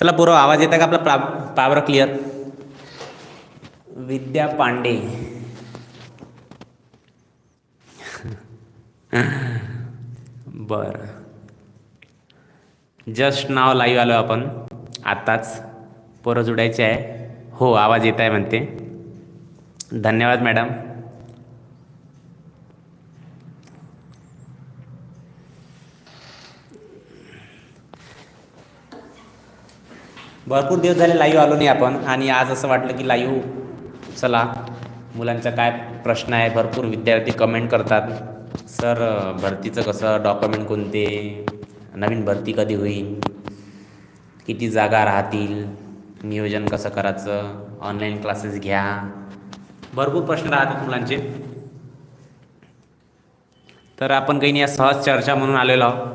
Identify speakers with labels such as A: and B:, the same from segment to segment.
A: चला पूर्व आवाज येता का आपला? पा पावर क्लिअर. विद्या पांडे. बरं. जस्ट नाव लाईव्ह आलो आपण. आत्ताच. पोरं जुडायचे आहे. हो आवाज येत आहे म्हणते. धन्यवाद मॅडम भरपूर दिवस झाले लाईव्ह आलो नाही आपण. आणि आज असं वाटलं की लाईव्ह चला. मुलांचा काय प्रश्न आहे? भरपूर विद्यार्थी कमेंट करतात. सर भरतीचं कसं? डॉक्युमेंट कोणते? नवीन भरती कधी होईल? किती जागा राहतील? नियोजन कसं करायचं? ऑनलाईन क्लासेस घ्या. भरपूर प्रश्न राहतात मुलांचे. तर आपण काही नाही या सहज चर्चा म्हणून आलेलो आहोत.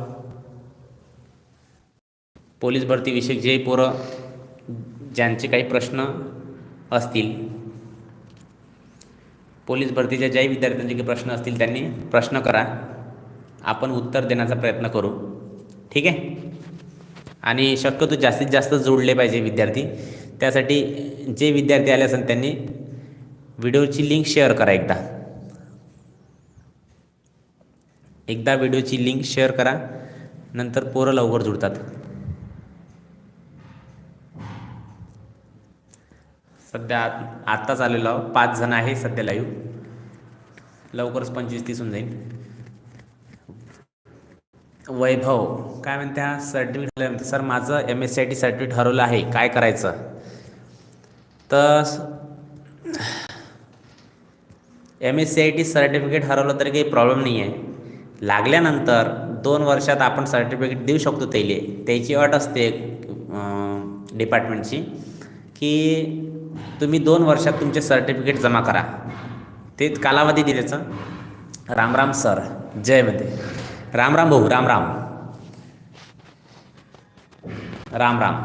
A: पोलीस भरतीविषयी जे पोरं ज्यांचे काही प्रश्न असतील. पोलीस भरतीच्या ज्याही विद्यार्थ्यांचे काही प्रश्न असतील त्यांनी प्रश्न करा. आपण उत्तर देण्याचा प्रयत्न करू. ठीक आहे? आणि शक्यतो जास्तीत जास्त जोडले पाहिजे विद्यार्थी. त्यासाठी जे विद्यार्थी आले असेल त्यांनी व्हिडिओची लिंक शेअर करा एकदा. एकदा व्हिडिओची लिंक शेअर करा. नंतर पोरं लवकर जुळतात सध्या आत्ताच आलेलो आहो पाच जण आहे सध्या लाईव्ह लवकरच पंचवीस तीस होऊन जाईल. वैभव काय म्हणते सर्टिफिकेट म्हणते सर माझं M S C I T certificate हरवलं आहे. काय करायचं? तर M S C I T certificate हरवलं तरी काही प्रॉब्लेम नाही आहे लागल्यानंतर दोन वर्षात आपण सर्टिफिकेट देऊ शकतो त्याला. त्याची अट असते डिपार्टमेंटची की तुम्ही दोन वर्षात तुमचे सर्टिफिकेट जमा करा. ते कालावधी दिल्याचं राम राम सर. जयमध्ये राम राम भाऊ राम राम. राम राम.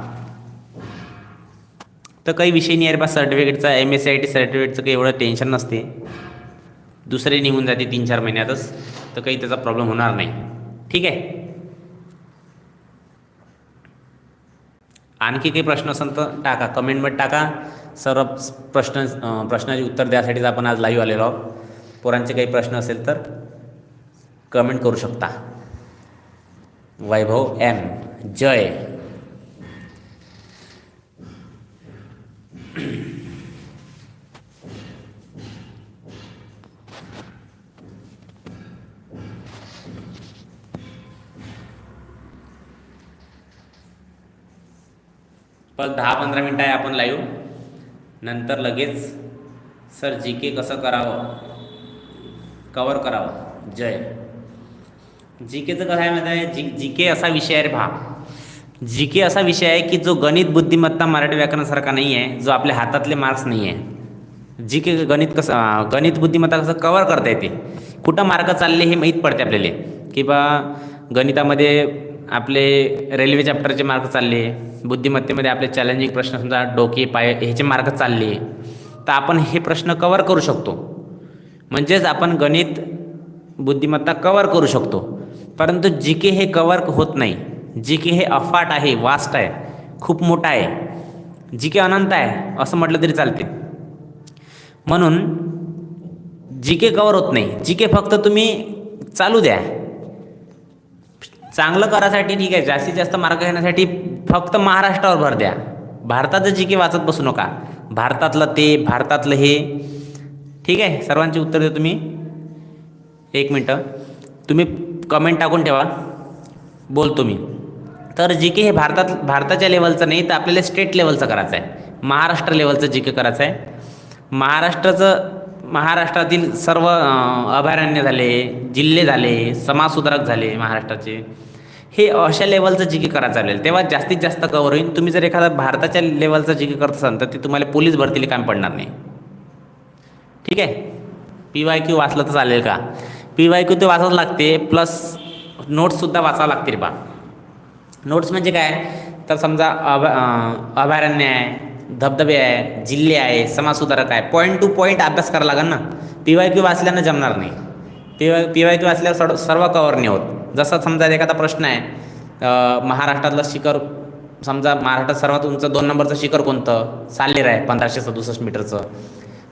A: तर काही विषय नाही आहे बा सर्टिफिकेटचा M S C I T सर्टिफिकेटचं काही एवढं टेन्शन नसते. दुसरे निघून जाते तीन चार महिन्यातच. तर काही त्याचा प्रॉब्लेम होणार नाही. ठीक आहे? आणखी काही प्रश्न असेल तर टाका. कमेंटमध्ये टाका. सर्व प्रश्न प्रश्नाचे उत्तर द्यासाठीच आपण आज लाईव्ह आलेलो आहोत. पोरांचे काही प्रश्न असेल तर कमेंट करू शकता. वैभव एम जय. बस दहा पंधरा मिनटं आहे आपण लाईव्ह नंतर लगेच सर जी के कसं करावं? कवर करावं. जय. जी केचं कसं आहे माहिती आहे? जी जी के असा विषय आहे रे भा. जी के असा विषय आहे की जो गणित बुद्धिमत्ता मराठी व्याकरणासारखा नाही आहे जो आपल्या हातातले मार्क्स नाही आहे. जी के गणित कसं गणित बुद्धिमत्ता कसं कवर करता येते? कुठं मार्क चालले हे माहीत पडते आपल्याला? की बा गणितामध्ये आपले रेल्वे चॅप्टरचे मार्क चालले बुद्धिमत्तेमध्ये आपले चॅलेंजिंग प्रश्न समजा डोके पाय ह्याचे मार्क चालले तर आपण हे प्रश्न कवर करू शकतो. म्हणजेच आपण गणित बुद्धिमत्ता कवर करू शकतो. परंतु जी के हे कवर होत नाही. जी के हे अफाट आहे वास्ट आहे खूप मोठा आहे. जी के अनंत आहे असं म्हटलं तरी चालते. म्हणून जी के कवर होत नाही. जी के फक्त तुम्ही चालू द्या. चांगलं करायसाठी ठीक आहे जास्तीत जास्त मार्ग घेण्यासाठी फक्त महाराष्ट्रावर भर द्या. भारताचं जी के वाचत बसू नका. भारतातलं ते भारतातलं हे. ठीक आहे? सर्वांची उत्तर देतो तुम्ही. एक मिनटं. तुम्ही कमेंट टाकून ठेवा. बोलतो मी. तर जी के हे भारतात भारताच्या लेवलचं नाही तर आपल्याला स्टेट लेवलचं करायचं आहे महाराष्ट्र लेवलचं जी के करायचं आहे महाराष्ट्राचं महाराष्ट्रातील सर्व अभयारण्य झाले जिल्हे झाले समाजसुधारक झाले महाराष्ट्राचे. हे अशा लेवलचं जी के करायचं चालेल. तेव्हा जास्तीत जास्त कवर होईल. तुम्ही जर एखादा भारताच्या लेवलचं जी के करत असाल तर ते तुम्हाला पोलीस भरतीला काम पडणार नाही. ठीक आहे? पी वाय क्यू वाचलं तर चालेल का? पी वाय क्यू ते वाचावं लागते. प्लस नोट्ससुद्धा वाचावं लागते रे बा. नोट्स म्हणजे काय? तर समजा अभ अभयारण्य आहे. धबधबे आहे जिल्हे आहे समाजसुधारक आहे. पॉईंट टू पॉईंट अभ्यास करावा लागेल ना. पी वाय क्यू वाचल्यानं जमणार नाही. P Y P Y Q वाचल्यावर सर्व सर्व कवर नाही होत. जसं समजा एखादा प्रश्न आहे महाराष्ट्रातलं शिखर समजा महाराष्ट्रात सर्वात उंच दोन नंबरचं शिखर कोणतं? सालेर आहे पंधराशे सदुसष्ट मीटरचं.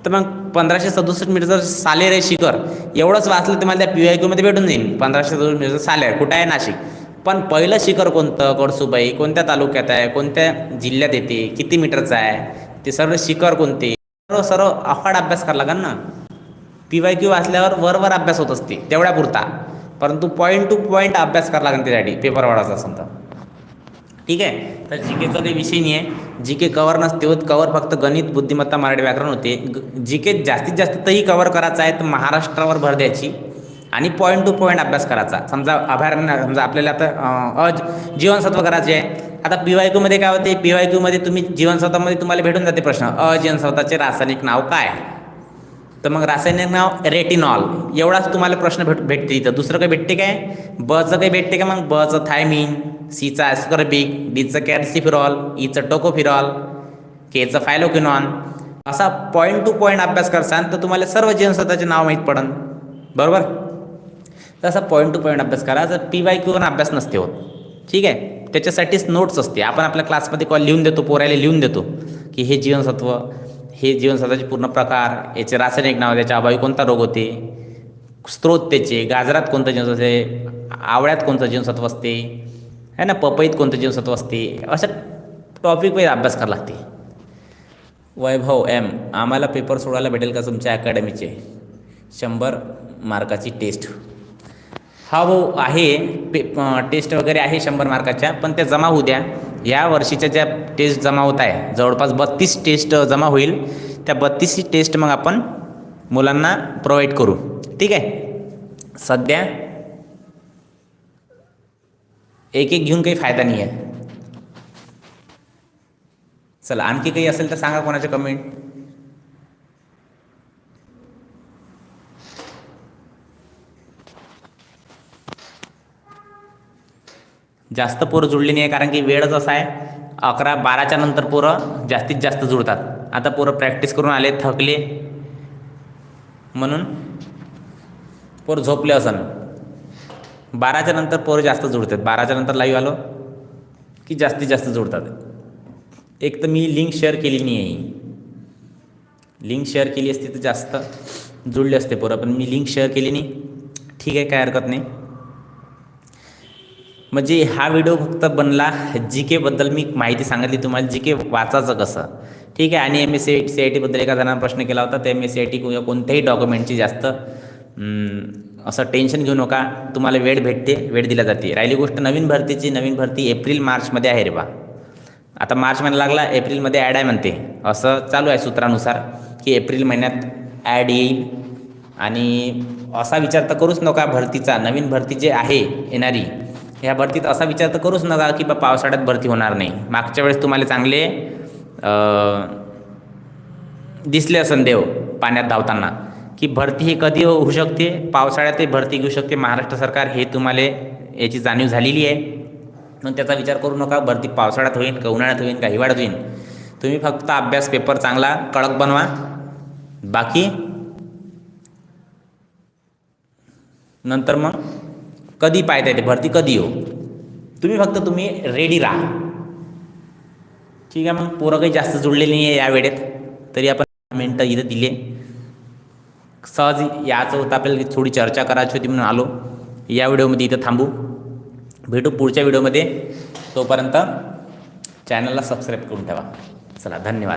A: तर मग पंधराशे सदुसष्ट मीटरचं सालेर आहे शिखर एवढंच वाचलं तुम्हाला त्या पी वाय क्यूमध्ये भेटून जाईल. पंधराशे सदुसष्ट मीटरचं सालेर कुठं आहे नाशिक? पण पहिलं शिखर कोणतं? कडसूबाई. कोणत्या तालुक्यात आहे? कोणत्या जिल्ह्यात येते किती मीटरचं आहे? ते सर्व शिखर कोणते? सर्व सर्व अफाट अभ्यास करावा लागेल ना? पी वाय क्यू वाचल्यावर वरवर अभ्यास होत असते तेवढ्या पुरता परंतु पॉईंट टू पॉईंट अभ्यास करावा लागेल त्यासाठी पेपर वाढायचा असेल तर. ठीक आहे? तर जी केचा काही विषय नाही आहे जी के कवर नसते होत. कवर फक्त गणित बुद्धिमत्ता मराठी व्याकरण होते. जी के जास्तीत जास्त तही कवर करायचं आहे तर महाराष्ट्रावर भर द्यायची. आणि पॉईंट टू पॉईंट अभ्यास करायचा. समजा अभयारण्य समजा आपल्याला आता अज जीवनसत्व करायचे आहे. आता पी वाय क्यूमध्ये काय होते? पी वाय क्यूमध्ये तुम्ही जीवनसत्वामध्ये तुम्हाला भेटून जाते प्रश्न. अजीवनसत्वाचे रासायनिक नाव काय? तर मग रासायनिक नाव रेटिनॉल एवढाच तुम्हाला प्रश्न भेट भेटते इथं. दुसरं काही भेटते काय? बचं काही भेटते का मग? बचं थायमिन सीचं ॲस्कॉर्बिक डीचं कॅल्सिफिरॉल ईचं टोकोफिरॉल केचं फायलोकिनॉन असा पॉईंट टू पॉईंट अभ्यास करसान तर तुम्हाला सर्व जीवनसत्वाचे नाव माहीत पडन. बरोबर? तसा पॉईंट टू पॉईंट अभ्यास करा. जर पी वाय क्यूवर अभ्यास नसते होत. ठीक आहे? त्याच्यासाठीच नोट्स असते. आपण आपल्या क्लासमध्ये कॉल लिहून देतो पोरायला लिहून देतो की हे जीवनसत्व हे जीवनसत्वाचे पूर्ण प्रकार याचे रासायनिक नाव त्याच्या अभावी कोणता रोग होते? स्त्रोत त्याचे गाजरात कोणतं जीवनसत्व असते? आवळ्यात कोणतं जीवनसत्व असते? है ना? पपईत कोणतं जीवनसत्व असते? अशा टॉपिकवर अभ्यास करावा लागते. वैभव एम आम्हाला पेपर सोडायला भेटेल का तुमच्या अकॅडमीचे शंभर मार्काची टेस्ट हा हो आहे पे टेस्ट वगैरे आहे शंभर मार्काच्या पण त्या जमा होऊ द्या. या वर्षीच्या ज्या टेस्ट जमा होत आहे जवळपास बत्तीस टेस्ट जमा होईल. त्या बत्तीस टेस्ट मग आपण मुलांना प्रोव्हाइड करू. ठीक आहे? सध्या एक एक घेऊन काही फायदा नाही आहे चला आणखी काही असेल तर सांगा कोणाचे कमेंट जास्त पोरं जुळली नाही आहे कारण की वेळच असा आहे अकरा बाराच्या नंतर पोरं जास्तीत जास्त जुळतात. आता पोरं प्रॅक्टिस करून आले थकले. म्हणून पोरं झोपले असन. बाराच्या नंतर पोरं जास्त जुळतात. बाराच्या नंतर लाईव्ह आलो की जास्तीत जास्त जुळतात. एक तर मी लिंक शेअर केली नाही आहे लिंक शेअर केली असती तर जास्त जुळले असते पोरं पण मी लिंक शेअर केली नाही. ठीक आहे काय हरकत नाही. म्हणजे हा व्हिडिओ फक्त बनला जी केबद्दल मी माहिती सांगितली तुम्हाला जी के वाचायचं कसं. ठीक आहे आणि M S C C I टीबद्दल एका जणांना प्रश्न केला होता तर M S C I T किंवा कोणत्याही डॉक्युमेंटची जास्त असं टेन्शन घेऊ नका तुम्हाला वेळ भेटते वेळ दिला जाते. राहिली गोष्ट नवीन भरतीची नवीन भरती एप्रिल मार्चमध्ये आहे रे बा. आता मार्च महिना लागला एप्रिलमध्ये ॲड आहे म्हणते. असं चालू आहे सूत्रानुसार की एप्रिल महिन्यात ॲड येईल. आणि असा विचार तर करूच नका भरतीचा नवीन भरती जे आहे येणारी ह्या भरतीत असा विचार तर करूच नका की बा पावसाळ्यात भरती होणार नाही. मागच्या वेळेस तुम्हाला चांगले दिसले असन देव पाण्यात धावताना की भरती ही कधी होऊ शकते? पावसाळ्यातही भरती घेऊ शकते. महाराष्ट्र सरकार हे तुम्हाला याची जाणीव झालेली आहे. म्हणून त्याचा विचार करू नका. भरती पावसाळ्यात होईल का उन्हाळ्यात होईल का हिवाळ्यात होईल? तुम्ही फक्त अभ्यास पेपर चांगला कडक बनवा. बाकी? नंतर मग? कधी पाहता येते भरती कधी येऊ तुम्ही फक्त तुम्ही रेडी राहा. ठीक आहे मग? पोरं काही जास्त जुळलेली नाही आहे या वेळेत. तरी आपण मिनटं इथं दिले. सहज याचं होतं आपल्याला थोडी चर्चा करायची होती म्हणून आलो. या व्हिडिओमध्ये इथं थांबू. भेटू पुढच्या व्हिडिओमध्ये. तोपर्यंत चॅनलला सबस्क्राईब करून ठेवा. चला धन्यवाद.